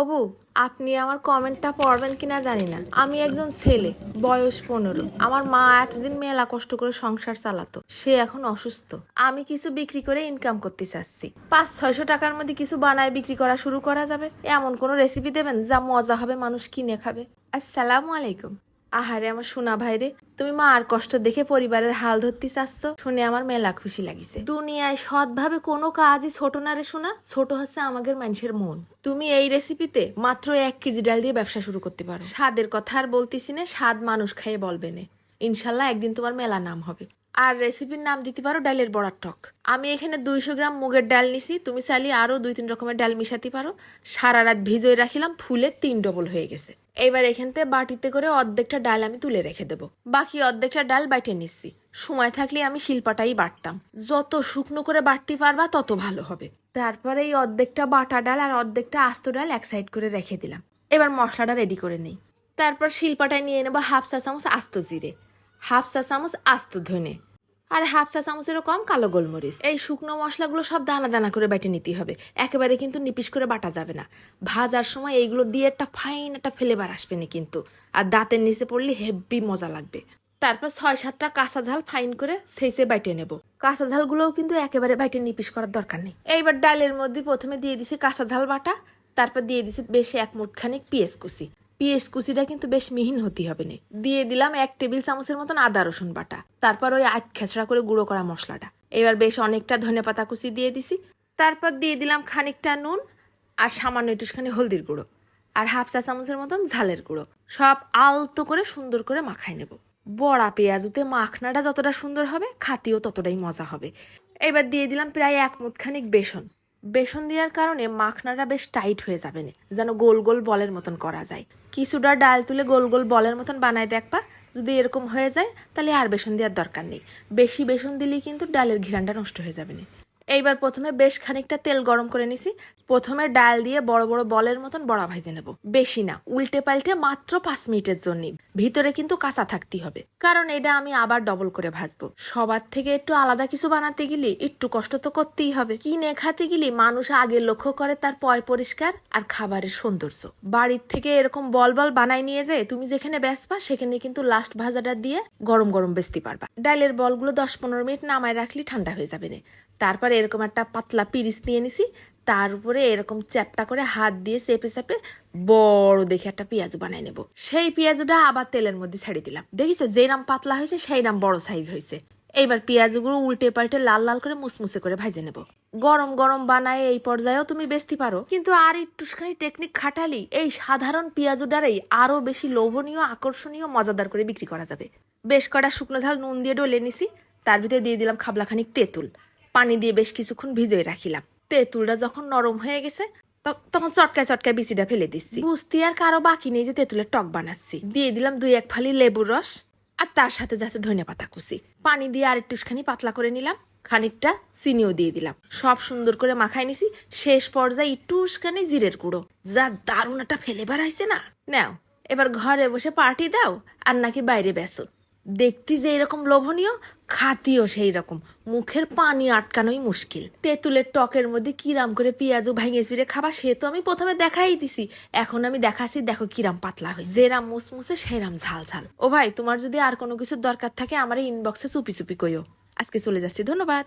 অবু, আপনি আমার কমেন্টটা পড়বেন কিনা জানি না। আমি একজন ছেলে, বয়স পনেরো। আমার মা এতদিন মেলা কষ্ট করে সংসার চালাতো। সে এখন অসুস্থ। আমি কিছু বিক্রি করে ইনকাম করতে চাচ্ছি। পাঁচ, ছয়শো টাকার মধ্যে কিছু বানায় বিক্রি করা শুরু করা যাবে। এমন কোনো রেসিপি দেবেন যা মজা হবে, মানুষ কিনে খাবে? আসসালামু আলাইকুম। আহারে আমার সোনা ভাইরে, তুমি মা আর কষ্ট দেখে পরিবারের হাল ধরতে চাচ্ছ? শুনে আমার মেলা খুশি লাগিছে। দুনিয়ায় সৎভাবে কোনো কাজই ছোট না রে শোনা ছোট হচ্ছে আমাদের মানুষের মন। তুমি এই রেসিপিতে মাত্র এক কেজি ডাল দিয়ে ব্যবসা শুরু করতে পারো। স্বাদের কথা আর বলতেছি না, স্বাদ মানুষ খাইয়ে বলবে না। ইনশাল্লাহ একদিন তোমার মেলা নাম হবে। আর রেসিপির নাম দিতে পারো ডালের বড়ার টক। আমি এখানে দুইশো গ্রাম মুগের ডাল নিছি। তুমি চাইলে আরও দুই তিন রকমের ডাল মিশাতে পারো। সারা রাত ভিজোয় রাখিলাম, ফুলে তিন ডবল হয়ে গেছে। এবার এখান থেকে বাটিতে করে অর্ধেকটা ডাল আমি তুলে রেখে দেবো। বাকি অর্ধেকটা ডাল বাইটে নিচ্ছি। সময় থাকলে আমি শিল্পাটাই বাটতাম। যত শুকনো করে বাটতে পারবা, তত ভালো হবে। তারপরে এই অর্ধেকটা বাটা ডাল আর অর্ধেকটা আস্ত ডাল এক সাইড করে রেখে দিলাম। এবার মশলাটা রেডি করে নেই। তারপর শিল্পাটায় নিয়ে নেব হাফ চা চামচ আস্ত জিরে। হাফ চা চামচ আস্ত ধনে। আর হাফ চা চামচেরও কম কালো গোলমরিচ। এই শুকনো মশলাগুলো সব দানা দানা করে বেটে নিতে হবে। একেবারে কিন্তু নিপিস করে বাটা যাবে না। ভাজার সময় এইগুলো দিয়ে একটা ফাইন একটা ফ্লেভার আসবে না কিন্তু। আর দাঁতের নিচে পড়লে হেভি মজা লাগবে। তারপর ছয় সাতটা কাঁচা ঝাল ফাইন করে সেইসে বাইটে নেব। কাঁচা ঝালগুলোও কিন্তু একেবারে বাইটে নিপিস করার দরকার নেই। এইবার ডালের মধ্যে প্রথমে দিয়ে দিছি কাঁচা ঝাল বাটা, তারপর দিয়ে দিছি বেশ এক মুঠখানিক পেঁয়াজ কুচি। পেঁয়াজ কুচিটা কিন্তু বেশ মিহিন হতে হবে না। দিয়ে দিলাম এক টেবিল চামচের মতন আদা, রসুন বাটা। তারপর ওই আট খেচড়া করে গুঁড়ো করা মশলাটা। এবার বেশ অনেকটা ধনে পাতা কুচি দিয়ে দিছি। তারপর দিয়ে দিলাম খানিকটা নুন আর সামান্য একটুখানি হলদির গুঁড়ো আর হাফ চা চামচের মতন ঝালের গুঁড়ো। সব আলতো করে সুন্দর করে মাখায় নেব। বড়া পেঁয়াজুতে মাখনাটা যতটা সুন্দর হবে, খাতিও ততটাই মজা হবে। এবার দিয়ে দিলাম প্রায় এক মুঠখানিক বেসন। বেসন দেওয়ার কারণে মাখনাটা বেশ টাইট হয়ে যাবে না, যেন গোল গোল বলের মতন করা যায়। কিছুটা ডাল তুলে গোল গোল বলের মতন বানায় দেখবা যদি এরকম হয়ে যায়, তাহলে আর বেসন দেওয়ার দরকার নেই। বেশি বেসন দিলেই কিন্তু ডালের ঘিরানটা নষ্ট হয়ে যাবে না। এইবার প্রথমে বেশ খানিকটা তেল গরম করে নিছি। প্রথমে ডাল দিয়ে বড় বড় বলের মতন বড়া ভাজে নেব। বেশি না, উল্টে পাল্টে মাত্র পাঁচ মিনিটের জন্য ভিতরে কিন্তু কাঁচা থাকতে হবে। কারণ এটা আমি আবার ডবল করে ভাজবো। সবার থেকে একটু আলাদা কিছু বানাতে গেলে একটু কষ্ট তো করতেই হবে। কিনে খাতে গেলে মানুষ আগে লক্ষ্য করে তার পয় পরিষ্কার আর খাবারের সৌন্দর্য। বাড়ির থেকে এরকম বল বল বানাই নিয়ে যায় তুমি যেখানে বেসবা সেখানে কিন্তু লাস্ট ভাজাটা দিয়ে গরম গরম বেচতে পারবা। ডালের বলগুলো দশ পনেরো মিনিট নামায় রাখলে ঠান্ডা হয়ে যাবে না তারপরে এরকম একটা পাতলা পিরিচ নিয়ে নিছি, তার উপরে এরকম চ্যাপটা করে হাত দিয়ে চেপে চেপে বড় দেখে একটা পেঁয়াজ বানাই নেব। সেই পেঁয়াজটা আবার তেলের মধ্যে ছেড়ে দিলাম। দেখিছো, যেই নাম পাতলা হয়েছে, সেই নাম বড় সাইজ হয়েছে। এইবার পেঁয়াজগুলো উল্টে পাল্টে লাল লাল করে মুসমুসে করে ভাজে নেব। গরম গরম বানায় এই পর্যায়েও তুমি বেচতে পারো। কিন্তু আর একটুখানি টেকনিক খাটালি এই সাধারণ পেঁয়াজুডারেই আরও বেশি লোভনীয়, আকর্ষণীয়, মজাদার করে বিক্রি করা যাবে। বেশ কটা শুকনো ঝাল নুন দিয়ে ডলে নিছি, তার ভিতরে দিয়ে দিলাম খাবলাখানিক তেঁতুল। পানি দিয়ে বেশ কিছুক্ষণ ভিজিয়ে রাখিলাম। তেঁতুলটা যখন নরম হয়ে গেছে তখন চটকায় চটকায় বিচিটা ফেলে দিচ্ছি। বুঝতে আর কারও বাকি নেই যে তেঁতুলের টক বানাচ্ছি। দিয়ে দিলাম দুই এক ফালি লেবুর রস আর তার সাথে যাচ্ছে ধনে পাতা কুচি। পানি দিয়ে আর একটুখানি পাতলা করে নিলাম, খানিকটা চিনিও দিয়ে দিলাম। সব সুন্দর করে মাখায় নিছি, শেষ পর্যায়ে একটুখানি জিরের গুঁড়ো। যা দারুণ একটা ফেলে বেড়াইছে না? নাও, এবার ঘরে বসে পার্টি দাও, আর নাকি বাইরে বেসো দেখতে যে এরকম লোভনীয়, খাতিও সেই রকম মুখের পানি আটকানোই মুশকিল। তেঁতুলের টকের মধ্যে কিরাম করে পেঁয়াজও ভাঙে চুরে খাবা, সে তো আমি প্রথমে দেখাই দিছি। এখন আমি দেখাচ্ছি, দেখো কিরাম পাতলা হয় যেরাম মুসমুসে, সেরাম ঝাল ঝাল ও ভাই, তোমার যদি আর কোনো কিছুর দরকার থাকে, আমার ইনবক্সে চুপি চুপি কইও। আজকে চলে যাচ্ছি, ধন্যবাদ।